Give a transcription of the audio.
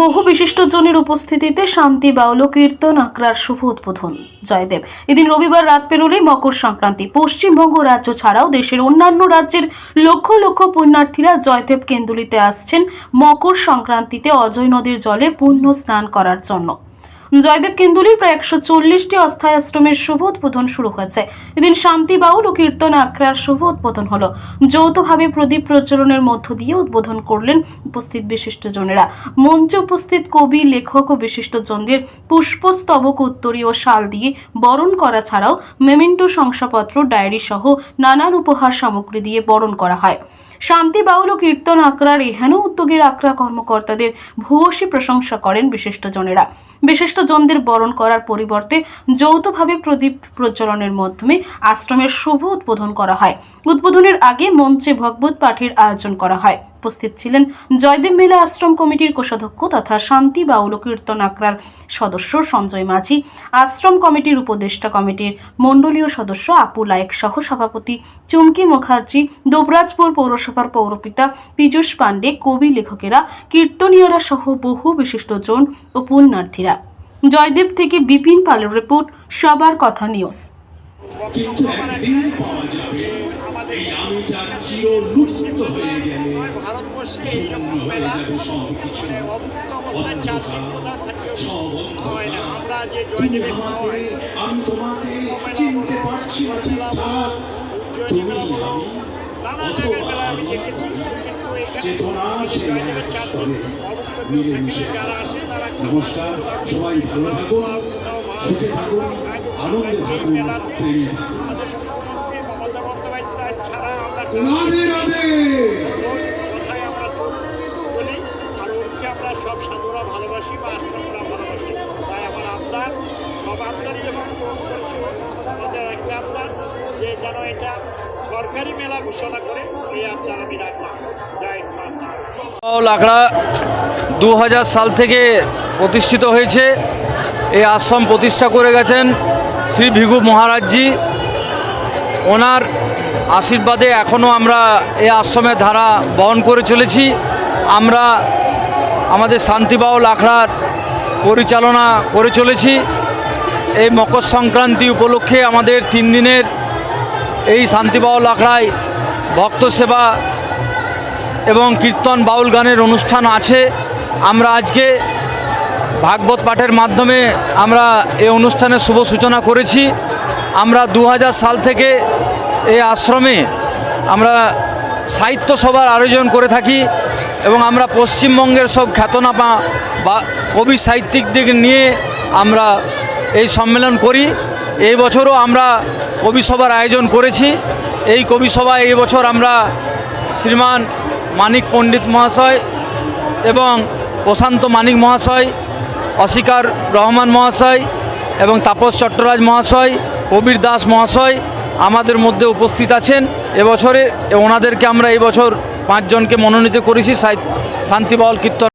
বহু বিশিষ্টজনের উপস্থিতিতে শান্তি, বাউল কীর্তন আক্রার শুভ উদ্বোধন। জয়দেব। এদিন রবিবার রাত পেরোলেই মকর সংক্রান্তি। পশ্চিমবঙ্গ রাজ্য ছাড়াও দেশের অন্যান্য রাজ্যের লক্ষ লক্ষ পুণ্যার্থীরা জয়দেব কেন্দুলিতে আসছেন মকর সংক্রান্তিতে অজয় নদীর জলে পুণ্য স্নান করার জন্য। জয়দেব কেন্দুলির প্রায় একশো চল্লিশটি অস্থায়ী আশ্রমের শুভ উদ্বোধন শুরু হয়েছে। এদিন শান্তি বাউল ও কীর্তন আখড়ার শুভ উদ্বোধন হলো। যৌথভাবে প্রদীপ প্রজ্বলনের মধ্য দিয়ে উদ্বোধন করলেন উপস্থিত বিশিষ্টজনেরা। মঞ্চে উপস্থিত কবি, লেখক ও বিশিষ্টজনদের পুষ্পস্তবক, উত্তরী ও শাল দিয়ে বরণ করা ছাড়াও মেমেন্টো শংসাপত্র, ডায়েরি সহ নানান উপহার সামগ্রী দিয়ে বরণ করা হয়। শান্তি বাউল ও কীর্তন আখড়ার এহেন উদ্যোগের আখড়া কর্মকর্তাদের ভূয়সী প্রশংসা করেন বিশিষ্টজনেরা। বিশিষ্টজনদের বরণ করার পরিবর্তে যৌথভাবে প্রদীপ প্রজ্বলনের মাধ্যমে আশ্রমের শুভ উদ্বোধন করা হয়। উদ্বোধনের আগে মঞ্চে ভগবত পাঠের আয়োজন করা হয়। উপস্থিত ছিলেন জয়দেব মেলা আশ্রম কমিটির কোষাধ্যক্ষ তথা শান্তি বাউল কীর্তন আখড়ার সদস্য সঞ্জয় মাঝি, আশ্রম কমিটির উপদেষ্টা কমিটির মণ্ডলীয় সদস্য আপু লায়েক সহ সভাপতি চুমকি মুখার্জি, দুবরাজপুর পৌরসভার পৌরপিতা পীযূষ পাণ্ডে, কবি লেখকেরা, কীর্তনীয়রা সহ বহু বিশিষ্টজন ও পুণ্যার্থীরা। জয়দেব থেকে বিপিন পালের রিপোর্ট সবার কথা নিউজ। চেতনা মিলেমিশে। নমস্কার, সবাই ভালো থাকুন, সুখে থাকুন, আনন্দে থাকুন, প্রেমে থাকুন। রাধে রাধে! সব সাধুরা ভালোবাসি বা আশ্রমরা ভালোবাসি তাই আমার আবদার সব আবদারই যখন পূরণ করেছে আমাদের একটা আবদার যে যেন এটা সরকারি মেলা ঘোষণা করে এই আবদার আমি রাখলাম লাকড়া দু হাজার সাল থেকে প্রতিষ্ঠিত হয়েছে। এই আশ্রম প্রতিষ্ঠা করে গেছেন শ্রী ভিগু মহারাজজি। ওনার আশীর্বাদে এখনও আমরা এই আশ্রমের ধারা বহন করে চলেছি। আমরা আমাদের শান্তিবাহ লাখড়ার পরিচালনা করে চলেছি। এই মকর সংক্রান্তি উপলক্ষে আমাদের তিন দিনের এই শান্তিবাহ লাখড়ায় ভক্ত সেবা এবং কীর্তন বাউল গানের অনুষ্ঠান আছে। আমরা আজকে ভাগবত পাঠের মাধ্যমে আমরা এই অনুষ্ঠানের শুভ সূচনা করেছি। আমরা দু হাজার সাল থেকে এই আশ্রমে আমরা সাহিত্য সভার আয়োজন করে থাকি এবং আমরা পশ্চিমবঙ্গের সব খ্যাতনামা বা কবি সাহিত্যিকদের নিয়ে আমরা এই সম্মেলন করি। এই বছরও আমরা কবি সভার আয়োজন করেছি। এই কবি সভায় এই বছর আমরা শ্রীমান মানিক পণ্ডিত মহাশয় এবং প্রশান্ত মানিক মহাশয় অস্বীকার রহমান মহাশয় এবং তাপস চট্টরাজ মহাশয় কবির দাস মহাশয় আমাদের মধ্যে উপস্থিত আছেন। এবছরে ওনাদেরকে আমরা এবছর পাঁচজনকে মনোনীত করেছি শান্তিবল কীর্তন